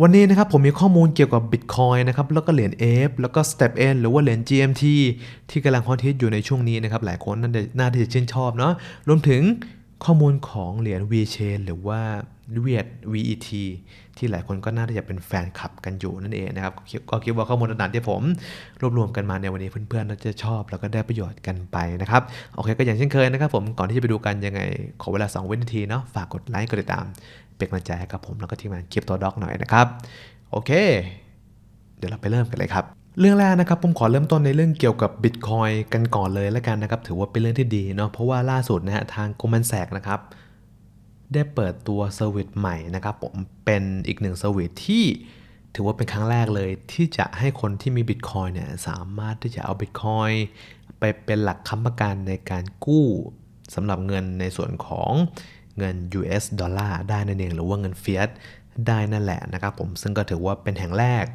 วันนี้นะครับผมมีข้อมูลเกี่ยวกับ Bitcoin นะครับแล้วก็เหรียญ F แล้วก็ Step N หรือว่าเหรียญ GMT ที่กำลังฮอตฮิตอยู่ในช่วงนี้นะครับหลายคนน่าจะน่าที่จะชื่นชอบเนาะรวมถึงข้อมูลของเหรียญ VChain หรือว่า Viet VET ที่หลายคนก็น่าจะเป็นแฟนคลับกันอยู่นั่นเองนะครับก็คิดก็คิดว่าข้อมูลต่างๆที่ผมรวบรวมกันมาในวันนี้เพื่อนๆน่าจะชอบแล้วก็ได้ประโยชน์กันไปนะครับโอเคก็อย่างเช่นเคยนะครับผมก่อนที่จะไปดูกันยังไงขอเวลา2วินาทีเนาะฝากกดไลค์กดติดตามเป็นกำลังใจให้กับผมแล้วก็ทีมงานคลิปตัวด็อกหน่อยนะครับ โอเค เดี๋ยวเราไปเริ่มกันเลยครับเรื่องแรกนะครับผมขอเริ่มต้นในเรื่องเกี่ยวกับ Bitcoin กันก่อนเลยแล้วกันนะครับ ถือว่าเป็นเรื่องที่ดีเนาะเพราะว่าล่าสุดนะฮะทาง Goldman Sachs นะครับ ได้เปิดตัวเซอร์วิสใหม่นะครับผมเป็นอีกหนึ่งเซอร์วิสที่ถือว่าเป็นครั้งแรกเลย ที่จะให้คนที่มี Bitcoin เนี่ยสามารถที่จะเอา Bitcoin ไปเป็นหลักค้ำประกันในการกู้สำหรับเงินในส่วนของ เงิน US ดอลลาร์ได้นั่นเองหรือว่าเงินเฟียสได้นั่นแหละนะครับผมซึ่งก็ถือว่าเป็นแห่งแรก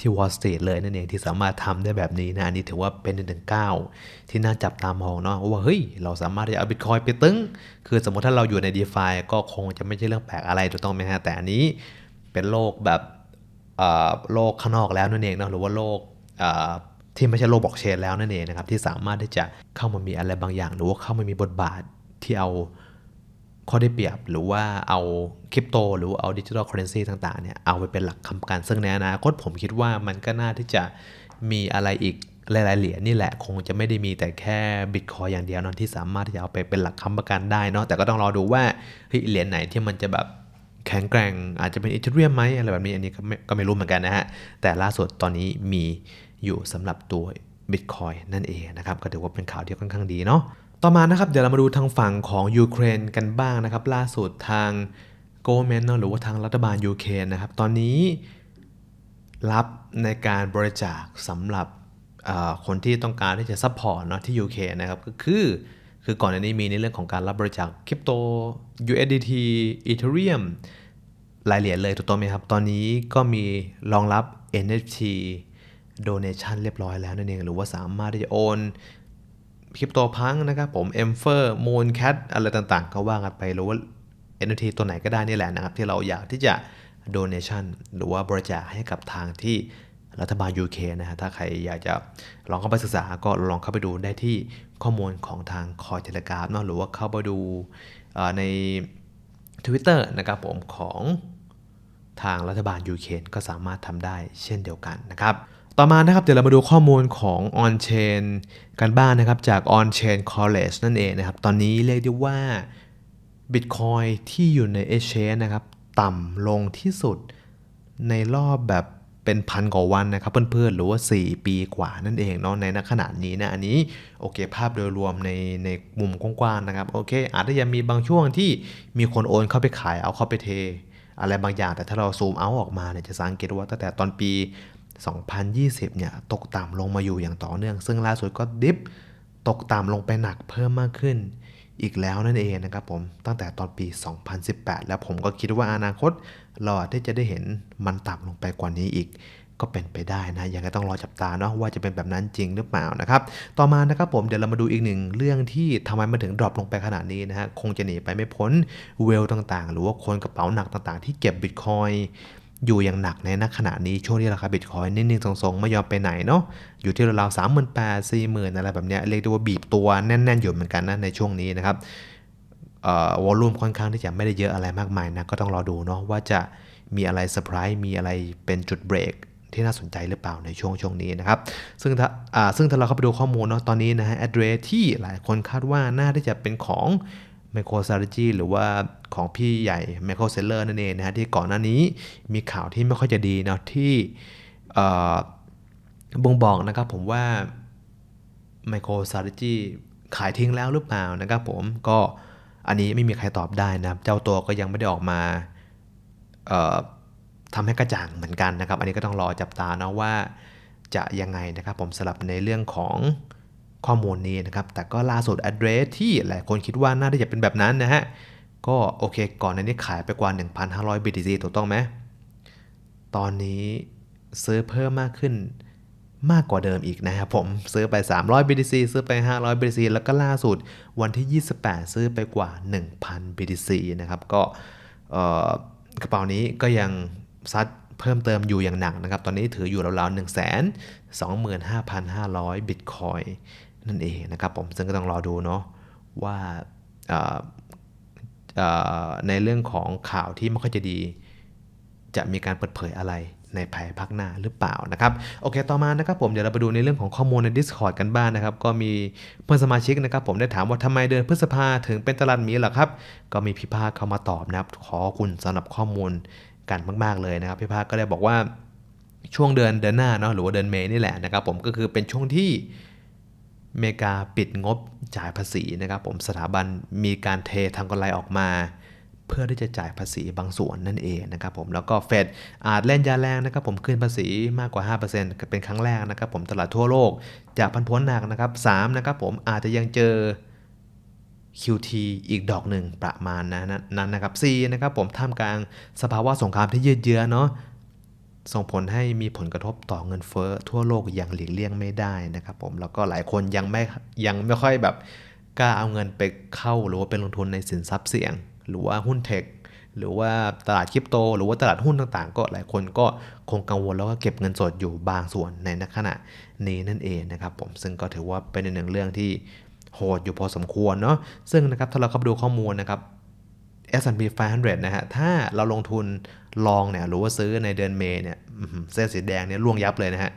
ที่ Wall Street เลยนั่นเองที่สามารถทำได้แบบนี้นะอันนี้ถือว่าเป็นหนึ่งก้าวที่น่าจับตามองเนาะว่าเฮ้ยเราสามารถจะเอาบิตคอยไปตึงคือสมมติถ้าเราอยู่ใน d e f าก็คงจะไม่ใช่เรื่องแปลกอะไรถูกต้องไหมฮะแต่อันนี้เป็นโลกแบบโลกข้างนอกแล้วนั่นเองเนาะหรือว่าโลกที่ไม่ใช่โลกบล็อกเชนแล้วนั่นเองนะครับที่สามารถที่จะเข้ามามีอะไรบางอย่าง หรือว่าเข้ามามีบทบาทที่เอา ข้อได้เปรียบหรือว่าเอาคริปโตหรือเอาดิจิทัลเคอเรนซีต่างๆเนี่ยเอาไปเป็นหลักคำกันซึ่งในอนาคตผมคิดว่ามันก็น่าที่จะมีอะไรอีกหลายๆเหรียญนี่แหละคงจะไม่ได้มีแต่แค่บิตคอยอย่างเดียวนอะที่สามารถที่จะเอาไปเป็นหลักค้ำประกันได้เนาะแต่ก็ต้องรอดูว่าเฮ้ยเหรียญไหนที่มันจะแบบแข็งแกร่งอาจจะเป็นอีเทเรียมไหมอะไรแบบนี้อันนี้ก็ไม่ก็ไม่รู้เหมือนกันนะฮะ แต่ล่าสุดตอนนี้มีอยู่สำหรับตัว Bitcoin นั่นเองนะครับก็ถือว่าเป็นข่าวที่ค่อนข้างดีเนาะต่อมานะครับเดี๋ยวเรามาดูทางฝั่งของยูเครนกันบ้างนะครับ ล่าสุดทางโกลเมนหรือว่าทางรัฐบาลยูเครนนะครับ ตอนนี้รับในการบริจาคสำหรับคนที่ต้องการที่จะซัพพอร์ตเนาะที่ยูเครนนะครับก็คือคือก่อนหน้านี้มีในเรื่องของการรับบริจาคคริปโต USDT Ethereum หลายเหรียญเลยถูกต้องไหมครับ ตอนนี้ก็มีรองรับ NFT donation เรียบร้อยแล้วนั่นเอง หรือว่าสามารถที่จะโอนคริปโตพังนะครับผม e m f e r Moon Cat อะไรต่างๆ ก็ว่ากันไปหรือว่า NFT ตัวไหนก็ได้นี่แหละนะครับ ที่เราอยากที่จะ donation หรือว่าบริจาคให้กับทางที่รัฐบาล UK นะฮะถ้าใครอยากจะลองเข้าไปศึกษาก็ลองเข้าไปดูได้ที่ข้อมูลของทางคอยเทเลกราฟเนาะหรือว่าเข้าไปดูใน Twitter นะครับผมของทางรัฐบาลยูเคนก็สามารถทำได้เช่นเดียวกันนะครับ ต่อมานะครับเดี๋ยวเรามาดูข้อมูลของ On Chain กันบ้างนะครับจาก On Chain College นั่นเองนะครับ ตอนนี้เรียกได้ว่า Bitcoin ที่อยู่ใน Exchange นะครับต่ำลงที่สุดในรอบแบบเป็นพันกว่าวันนะครับเพื่อนๆหรือว่า 4 ปีกว่านั่นเองเนาะในณขณะนี้นะอันนี้โอเคภาพโดยรวมในในมุมกว้างๆนะครับโอเค อาจจะยังมีบางช่วงที่มีคนโอนเข้าไปขายเอาเข้าไปเท อะไรบางอย่างแต่ถ้าเราซูมเอาออกมาเนี่ยจะสังเกตว่าตั้งแต่ตอนปี 2020 เนี่ยตกต่ำลงมาอยู่อย่างต่อเนื่อง ซึ่งล่าสุดก็ดิฟตกต่ำลงไปหนักเพิ่มมากขึ้น อีกแล้วนั่นเองนะครับผมตั้งแต่ตอนปี 2018 แล้วผมก็คิดว่าอนาคต เราอาจจะได้เห็นมันต่ำลงไปกว่านี้อีกก็เป็นไปได้นะยังไงต้องรอจับตาเนาะว่าจะเป็นแบบนั้นจริงหรือเปล่านะครับ ต่อมานะครับผมเดี๋ยวเรามาดูอีกหนึ่งเรื่องที่ทำไมมันถึงดรอปลงไปขนาดนี้นะฮะคงจะหนีไปไม่พ้นเวลต่างๆ หรือว่าคนกระเป๋าหนักต่างๆ ที่เก็บบิตคอย อยู่อย่างหนักในณขณะนี้ช่วงที่ราคาบิตคอยนิ่งๆทรงๆ ไม่ยอมไปไหนเนาะอยู่ที่ราวๆสามหมื่นแปดสี่หมื่นอะไรแบบเนี้ยเรียกได้ว่าบีบตัวแน่น ๆ อยู่เหมือนกันนะในช่วงนี้นะครับวอลลุ่มค่อนข้างที่จะไม่ได้เยอะอะไรมากมายนะก็ต้องรอดูเนาะว่าจะมีอะไรเซอร์ไพรส์มีอะไรเป็นจุดเบรกที่น่าสนใจหรือเปล่าในช่วงช่วงนี้นะครับ ซึ่งถ้าอ่าซึ่งถ้าเราเข้าไปดูข้อมูลเนาะตอนนี้นะฮะ address ที่หลายคนคาดว่าน่าที่จะเป็นของ Micro Strategy หรือว่าของพี่ใหญ่ Michael Saylor นั่นเองนะฮะที่ก่อนหน้านี้มีข่าวที่ไม่ค่อยจะดีเนาะที่บ่งบอกนะครับผมว่า Micro Strategy ขายทิ้งแล้วหรือเปล่านะครับผมก็อันนี้ไม่มีใครตอบได้นะครับ เจ้าตัวก็ยังไม่ได้ออกมาทำให้กระจ่างเหมือนกันนะครับ อันนี้ก็ต้องรอจับตานะว่าจะยังไงนะครับผมสลับในเรื่องของ ข้อมูลนี้นะครับ แต่ก็ล่าสุด address ที่หลายคนคิดว่าน่าจะเป็นแบบนั้นนะฮะ ก็โอเค ก่อนในนี้ขายไปกว่า 1,500 BTC ถูกต้องไหม ตอนนี้ซื้อเพิ่มมากขึ้นมากกว่าเดิมอีกนะครับผม ซื้อไป 300 BTC ซื้อไป 500 BTC แล้วก็ล่าสุดวันที่ 28 ซื้อไปกว่า 1,000 BTC นะครับ ก็กระเป๋านี้ก็ยังซัดเพิ่มเติมอยู่อย่างหนักนะครับ ตอนนี้ถืออยู่ราวๆ1 2 5 5 0 0 บิตคอยนั่ นั่นเองนะครับผมซึ่งก็ต้องรอดูเนาะว่าในเรื่องของข่าวที่ไม่ค่อยจะดี จะมีการเปิดเผยอะไรในภายภาคหน้าหรือเปล่านะครับโอเคต่อมานะครับผมเดี๋ยวเราไปดูในเรื่องของข้อมูลใน Discord กันบ้างนะครับ ก็มีเพื่อนสมาชิกนะครับ ผมได้ถามว่าทำไมเดือนพฤษภาถึงเป็นตลาดหมีล่ะครับ ก็มีพี่ภาคเข้ามาตอบนะครับ ขอบคุณสำหรับข้อมูลกันมาก ๆเลยนะครับพี่ภาคก็ได้บอกว่าช่วงเดือนเดือนหน้าเนาะหรือว่าเดือนเมษนี่แหละนะครับ ผมก็คือเป็นช่วงที่ เมกาปิดงบจ่ายภาษีนะครับผมสถาบันมีการเททางกำไรออกมา เพื่อที่จะจ่ายภาษีบางส่วนนั่นเองนะครับผมแล้วก็เฟดอาจเล่นยาแรงนะครับผมขึ้นภาษีมากกว่า 5%เป็นครั้งแรกนะครับผมตลาดทั่วโลกจากพันพ้นหนักนะครับ3นะครับผมอาจจะยังเจอ QT อีกดอกหนึ่งประมาณนั้นนะครับ C นะครับผมท่ามกลางสภาวะสงครามที่ยืดเยื้อเนาะ ส่งผลให้มีผลกระทบต่อเงินเฟ้อทั่วโลกอย่างหลีกเลี่ยงไม่ได้นะครับผมแล้วก็หลายคนยังไม่ยังไม่ค่อยแบบกล้าเอาเงินไปเข้าหรือว่าเป็นลงทุนในสินทรัพย์เสี่ยง หรือว่าหุ้นเทคหรือว่าตลาดคริปโต หรือว่าตลาดหุ้นต่างๆ ก็หลายคนก็คงกังวลแล้วก็เก็บเงินสดอยู่บางส่วนในขณะนี้นั่นเองนะครับผมซึ่งก็ถือว่าเป็นหนึ่งเรื่องที่โหดอยู่พอสมควรเนาะซึ่งนะครับถ้าเราเข้าไปดูข้อมูลนะครับ S&P 500 นะฮะ ถ้าเราลงทุนลองเนี่ยหรือว่าซื้อในเดือนเมษเนี่ยเส้นสีแดงเนี่ยล่วงยับเลยนะฮะ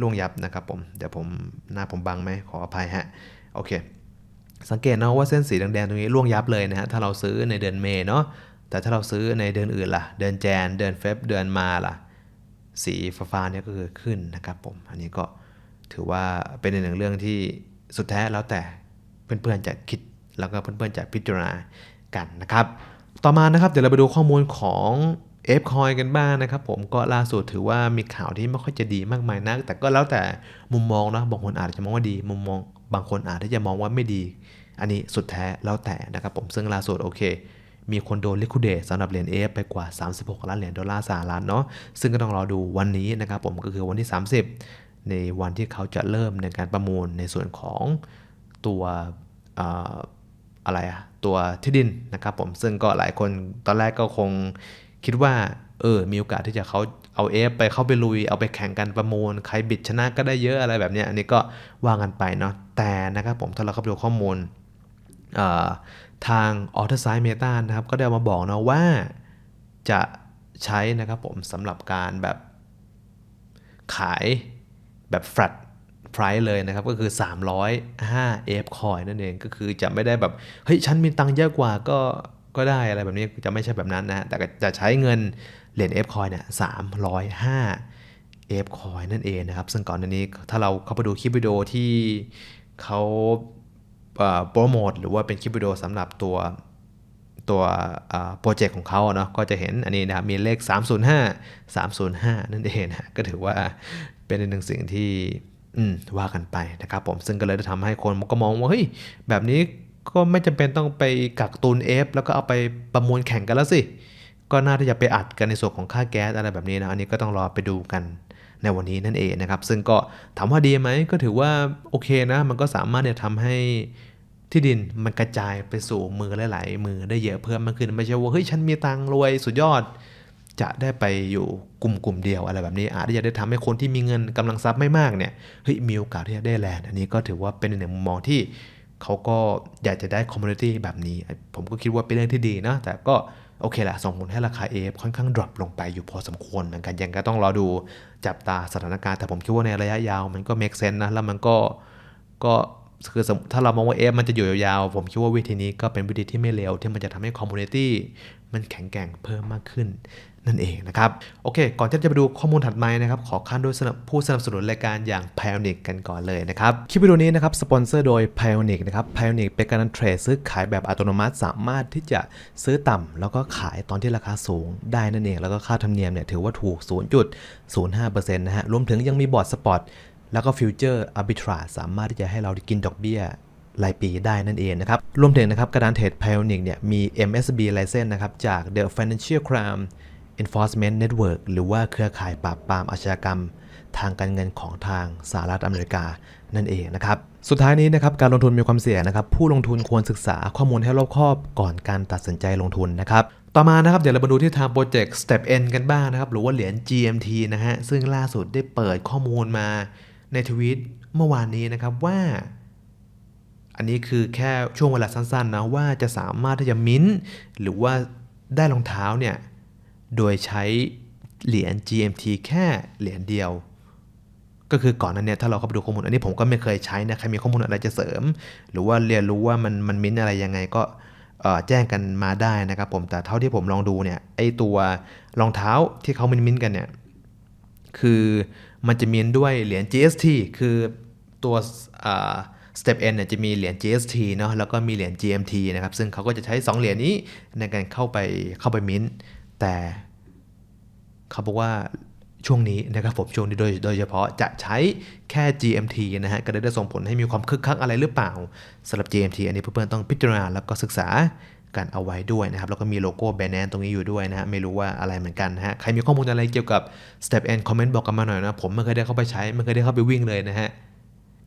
ล่วงยับนะครับผม เดี๋ยวผมหน้าผมบังไหมขออภัยฮะ โอเค สังเกตนะว่าเส้นสีแดงๆตรงนี้ล่วงยับเลยนะฮะ ถ้าเราซื้อในเดือนเมษเนาะ แต่ถ้าเราซื้อในเดือนอื่นล่ะ เดือนแจน เดือนเฟบเดือนมาล่ะ สีฟ้าเนี่ยก็คือขึ้นนะครับผม อันนี้ก็ถือว่าเป็นหนึ่งเรื่องที่สุดแท้แล้วแต่เพื่อนๆจะคิดแล้วก็เพื่อนๆจะพิจารณา กันนะครับ ต่อมานะครับเดี๋ยวเราไปดูข้อมูลของ f c o i n กันบ้างนะครับผมก็ล่าสุดถือว่ามีข่าวที่ไม่ค่อยจะดีมากมายนัก แต่ก็แล้วแต่มุมมองนะบางคนอาจจะมองว่าดี มุมมอง บางคนอาจจะมองว่าไม่ดี อันนี้สุดแท้แล้วแต่นะครับผมซึ่งล่าสุดโอเคมีคนโดนลิค i d เด e สำหรับเหรียญ AF ไปกว่า 36 ล้านเหรียญดอลลาร์สหรัฐเนาะซึ่งก็ต้องรอดูวันนี้นะครับผมก็คือวันที่ 30 ในวันที่เขาจะเริ่มในการประมูลในส่วนของตัว อะไรอะตัวที่ดินนะครับผมซึ่งก็หลายคนตอนแรกก็คงคิดว่าเออมีโอกาสที่จะเขาเอาเอฟไปเข้าไปลุย เอาไปแข่งกันประมูล ใครบิดชนะก็ได้เยอะอะไรแบบนี้อันนี้ก็ว่ากันไปเนาะแต่นะครับผมถ้าเราเข้าไปดูข้อมูลเอ่อทาง a u t o s i d e Meta นะครับก็ได้มาบอกเนาะว่าจะใช้นะครับผมสำหรับการแบบขายแบบ flat price เลยนะครับ ก็คือ 305 F coin นั่นเองก็คือจะไม่ได้แบบ เฮ้ย ฉันมีตังค์เยอะกว่าก็ก็ได้อะไรแบบนี้จะไม่ใช่แบบนั้นนะแต่จะใช้เงินเหรียญ F coin เนี่ย305 F coin นั่นเองนะครับ ซึ่งก่อนหน้านี้ถ้าเราเข้าไปดูคลิปวิดีโอที่เขาโปรโมทหรือว่าเป็นคลิปวิดีโอสำหรับตัวตัวโปรเจกต์ของเขาเนาะก็จะเห็นอันนี้นะครับมีเลข 305 305 นั่นเองนะก็ถือว่าเป็นหนึ่งสิ่งที่ อืมว่ากันไปนะครับผมซึ่งก็เลยทำให้คนก็มองว่าเฮ้ยแบบนี้ก็ไม่จำเป็นต้องไปกักตุน F แล้วก็เอาไปประมูลแข่งกันแล้วสิ ก็น่าที่จะไปอัดกันในส่วนของค่าแก๊สอะไรแบบนี้นะ อันนี้ก็ต้องรอไปดูกันในวันนี้นั่นเองนะครับ ซึ่งก็ถามว่าดีไหมก็ถือว่าโอเคนะ มันก็สามารถเนี่ยทำให้ที่ดินมันกระจายไปสู่มือหลาย ๆ มือได้เยอะเพิ่มมากขึ้นไม่ใช่ว่าเฮ้ยฉันมีตังค์รวยสุดยอด จะได้ไปอยู่กลุ่มกลุ่มเดียวอะไรแบบนี้อาจจะได้ทำให้คนที่มีเงินกำลังทรัพย์ไม่มากเนี่ยเฮ้ยมีโอกาสที่จะได้แลนด์อันนี้ก็ถือว่าเป็นหนึ่งมุมมองที่เขาก็อยากจะได้คอมมูนิตี้แบบนี้ ผมก็คิดว่าเป็นเรื่องที่ดีนะแต่ก็โอเคแหละส่งผลให้ราคา AF ค่อนข้างดรอปลงไปอยู่พอสมควรเหมือนกันยังก็ต้องรอดูจับตาสถานการณ์แต่ผมคิดว่าในระยะยาวมันก็ make sense นะแล้วมันก็ก็คือถ้าเรามองว่า F มันจะอยู่ยาวๆ ผมคิดว่าวิธีนี้ก็เป็นวิธีที่ไม่เลวที่มันจะทำให้คอมมูนิตี้มันแข็งแกร่งเพิ่มมากขึ้น นั่นเองนะครับ โอเค ก่อนที่จะไปดูข้อมูลถัดมานะครับ ขอขั้นด้วยผู้สนับสนุนรายการอย่าง Pioneer กันก่อนเลยนะครับ คลิปวิดีโอนี้นะครับ สปอนเซอร์โดย Pioneer นะครับ Pioneer เป็นการเทรดซื้อขายแบบอัตโนมัติ สามารถที่จะซื้อต่ำแล้วก็ขายตอนที่ราคาสูงได้นั่นเอง แล้วก็ค่าธรรมเนียมเนี่ยถือว่าถูก 0.05%นะฮะ รวมถึงยังมีบอร์ดสปอตแล้วก็ฟิวเจอร์อาร์บิทราสามารถที่จะให้เรากินดอกเบี้ยรายปีได้นั่นเองนะครับ รวมถึงนะครับกระดานเทรด Pioneer เนี่ยมี MSB license นะครับจาก The Financial Crime Enforcement Network หรือว่าเครือข่ายปราบปรามอาชญากรรม ทางการเงินของทางสหรัฐอเมริกานั่นเองนะครับ สุดท้ายนี้นะครับการลงทุนมีความเสี่ยงนะครับ ผู้ลงทุนควรศึกษาข้อมูลให้รอบคอบก่อนการตัดสินใจลงทุนนะครับต่อมานะครับเดี๋ยวเรามาดูที่ทางโปรเจกต์ Step N กันบ้างนะครับ หรือว่าเหรียญ GMT นะฮะ ซึ่งล่าสุดได้เปิดข้อมูลมาในทวีตเมื่อวานนี้นะครับว่า อันนี้คือแค่ช่วงเวลาสั้นๆนะว่าจะสามารถที่จะมิ้นท์หรือว่าได้รองเท้าเนี่ย โดยใช้เหรียญ GMT แค่เหรียญเดียว ก็คือก่อนนั้นเนี่ยถ้าเราเข้าไปดูข้อมูล อันนี้ผมก็ไม่เคยใช้นะใครมีข้อมูลอะไรจะเสริม หรือว่าเรียนรู้ว่ามันมันมิ้นท์อะไรยังไงก็แจ้งกันมาได้นะครับผมแต่เท่าที่ผมลองดูเนี่ยไอตัวรองเท้าที่เขามิ้นท์ๆกันเนี่ยคือมันจะมีด้วยเหรียญ GST คือตัว Step N เนี่ยจะมีเหรียญ GST เนาะแล้วก็มีเหรียญ GMT นะครับซึ่งเขาก็จะใช้ 2 เหรียญนี้ในการเข้าไปเข้าไปมิ้นท์ แต่เขาบอกว่าช่วงนี้นะครับผมช่วงนี้โดยโดยเฉพาะจะใช้แค่ GMT นะฮะก็เลยได้ส่งผลให้มีความคึกคักอะไรหรือเปล่าสำหรับ GMT อันนี้เพื่อนๆต้องพิจารณาแล้วก็ศึกษากันเอาไว้ด้วยนะครับ แล้วก็มีโลโก้แบรนด์ตรงนี้อยู่ด้วยนะฮะไม่รู้ว่าอะไรเหมือนกันนะฮะใครมีข้อมูลอะไรเกี่ยวกับ Step N คอมเมนต์บอกกันมาหน่อยนะ ผมไม่เคยได้เข้าไปใช้ไม่เคยได้เข้าไปวิ่งเลยนะฮะ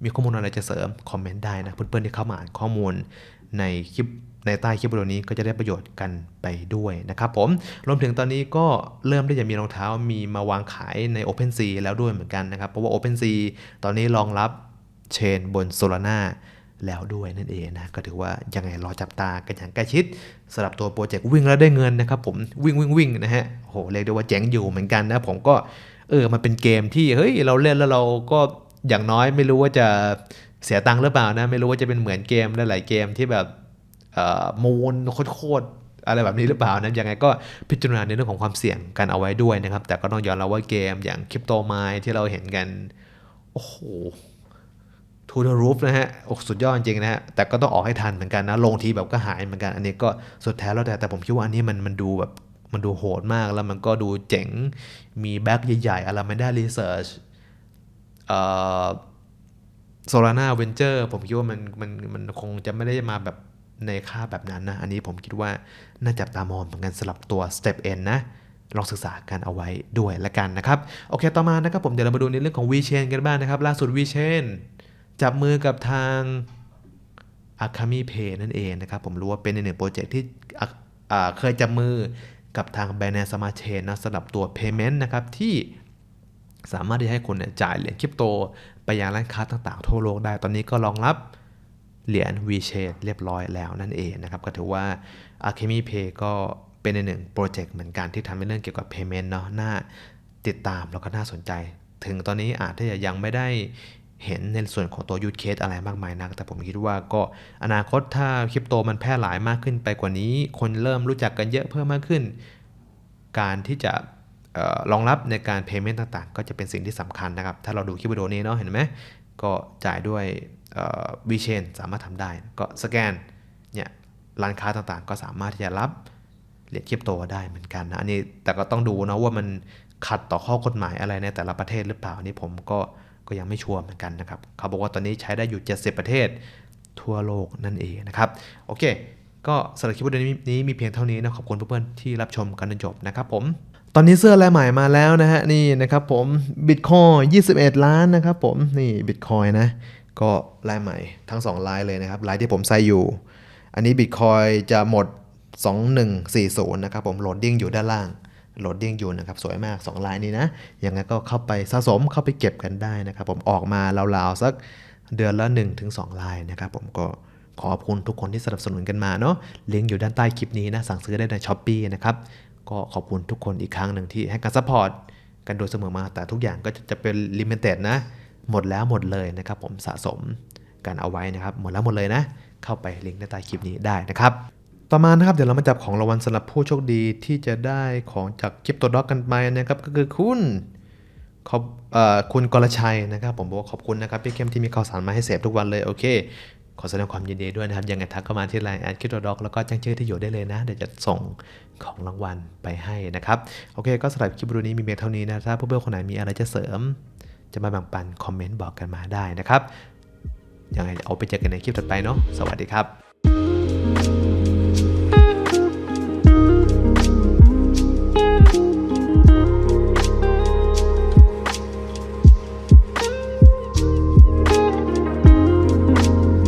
มีข้อมูลอะไรจะเสริมคอมเมนต์ได้นะเพื่อนๆที่เข้ามาอ่านข้อมูลในคลิป ในใต้คลิปวิดีโอนี้ก็จะได้ประโยชน์กันไปด้วยนะครับผมรวมถึงตอนนี้ก็เริ่มที่จะมีรองเท้ามีมาวางขายใน OpenSea แล้วด้วยเหมือนกันนะครับ เพราะว่า OpenSea ตอนนี้รองรับเชนบน Solana แล้วด้วยนั่นเองนะ ก็ถือว่ายังไงรอจับตากันอย่างใกล้ชิดสำหรับตัวโปรเจกต์วิ่งแล้วได้เงินนะครับผมวิ่งวิ่งวิ่งนะฮะโหเรียกได้ว่าเจ๋งอยู่เหมือนกันนะผมก็เออมันเป็นเกมที่เฮ้ยเราเล่นแล้วเราก็อย่างน้อยไม่รู้ว่าจะเสียตังค์หรือเปล่านะ ไม่รู้ว่าจะเป็นเหมือนเกมหลายๆเกมที่แบบ มูลโคตรอะไรแบบนี้หรือเปล่านะยังไงก็พิจารณาในเรื่องของความเสี่ยงกันเอาไว้ด้วยนะครับ แต่ก็ต้องยอมรับว่าเกมอย่างคริปโตไมที่เราเห็นกัน โอ้โหทูเดอรูฟนะฮะอ้สุดยอดจริงนะฮะ แต่ก็ต้องออกให้ทันเหมือนกันนะ ลงทีแบบก็หายเหมือนกัน อันนี้ก็สุดแท้แล้วแต่ แต่ผมคิดว่าอันนี้มันมันดูแบบ มันดูโหดมากแล้วมันก็ดูเจ๋ง มีแบ็กใหญ่ๆอะไรไม่ได้รีเสิร์ชเอ่อโซลาร่าเวนเจอร์ผมคิดว่ามันมันมันคงจะไม่ได้มาแบบ ในค่าแบบนั้นนะ อันนี้ผมคิดว่าน่าจับตามองเหมือนกันสำหรับตัว Step N นะลองศึกษากันเอาไว้ด้วยละกันนะครับ โอเคต่อมานะครับผมเดี๋ยวเรามาดูในเรื่องของ VChain กันบ้างนะครับ ล่าสุด VChain จับมือกับทาง a k a m i Pay นั่นเองนะครับ ผมรู้ว่าเป็นในหนึ่งโปรเจกต์ที่เคยจับมือกับทาง Binance Smart Chain นะสำหรับตัว Payment นะครับที่สามารถที่ให้คนเนี่ยจ่ายเหรียญคริปโต ไปยังร้านค้าต่างๆ ทั่วโลกได้ ตอนนี้ก็รองรับ เหรียญ VChain เรียบร้อยแล้วนั่นเองนะครับ ก็ถือว่า a k a m i Pay ก็เป็นในหนึ่งโปรเจกต์เหมือนกันที่ทำในเรื่องเกี่ยวกับ Payment เนาะน่าติดตามแล้วก็น่าสนใจ ถึงตอนนี้อาจจะยังไม่ได้เห็นในส่วนของตัวยูทเคสอะไรมากมายนัก แต่ผมคิดว่าก็อนาคตถ้าคริปโตมันแพร่หลายมากขึ้นไปกว่านี้ คนเริ่มรู้จักกันเยอะเพิ่มมากขึ้น การที่จะออรองรับในการ payment ต่างๆ ก็จะเป็นสิ่งที่สำคัญนะครับ ถ้าเราดูคลิปวิดีโอนี้เนาะเห็นไหมก็จ่ายด้วย วีเชนสามารถทำได้ ก็สแกนเนี่ยร้านค้าต่างๆ ก็สามารถที่จะรับเหรียญคริปโตได้เหมือนกันนะอันนี้แต่ก็ต้องดูนะว่ามันขัดต่อข้อกฎหมายอะไรในแต่ละประเทศหรือเปล่านนี้ผมก็ก็ยังไม่ชัวร์เหมือนกันนะครับ เขาบอกว่าตอนนี้ใช้ได้อยู่ 70 ประเทศทั่วโลกนั่นเองนะครับ โอเค ก็สำหรับคลิปวิดีโอนี้มีเพียงเท่านี้นะขอบคุณเพื่อนๆที่รับชมกันจนจบนะครับผมตอนนี้เสื้อลายใหม่มาแล้วนะฮะนี่นะครับผมบิตคอย21 ล้านนะครับผมนี่บิตคอยนะ ก็ลายใหม่ทั้ง2ลายเลยนะครับลายที่ผมใส่อยู่ อันนี้บิตคอยจะหมด 2140 นะครับผมโหลดดิ้งอยู่ด้านล่างโหลดดิ้งอยู่นะครับสวยมาก 2 ลายนี้นะยังไงก็เข้าไปสะสมเข้าไปเก็บกันได้นะครับผมออกมาราวๆสักเดือนละ1-2 ลายนะครับผมก็ขอบคุณทุกคนที่สนับสนุนกันมาเนาะลิงก์อยู่ด้านใต้คลิปนี้นะสั่งซื้อได้ในช้อปปีนะครับก็ขอบคุณทุกคนอีกครั้งหนึ่งที่ให้การซัพพอร์ตกันโดยเสมอมาแต่ทุกอย่างก็จะเป็นลิมิเต็ดนะ หมดแล้วหมดเลยนะครับผมสะสมกันเอาไว้นะครับ หมดแล้วหมดเลยนะ เข้าไปลิงก์ในใต้คลิปนี้ได้นะครับ ต่อมานะครับเดี๋ยวเรามาจับของรางวัลสำหรับผู้โชคดีที่จะได้ของจากคลิปตัวด็อกกันไปนะครับก็คือคุณขอบอคุณกรชัยนะครับผมบอกว่าขอบคุณนะครับพี่เข้มที่มีข่าวสารมาให้เสพทุกวันเลยโอเคขอแสดงความยินดีด้วยนะครับยังไงทักเข้ามาที่ไลน์แอดคิดด็อกแล้วก็แจ้งชื่อที่อยู่ได้เลยนะ เดี๋ยวจะส่งของรางวัลไปให้นะครับ โอเค ก็สำหรับคลิปวิดีโอนี้มีเพียงเท่านี้นะ ถ้าเพื่อนๆคนไหนมีอะไรจะเสริม จะมาแบ่งปันคอมเมนต์บอกกันมาได้นะครับยังไงเอาไปเจอกันในคลิปถัดไปเนาะสวัสดีครับ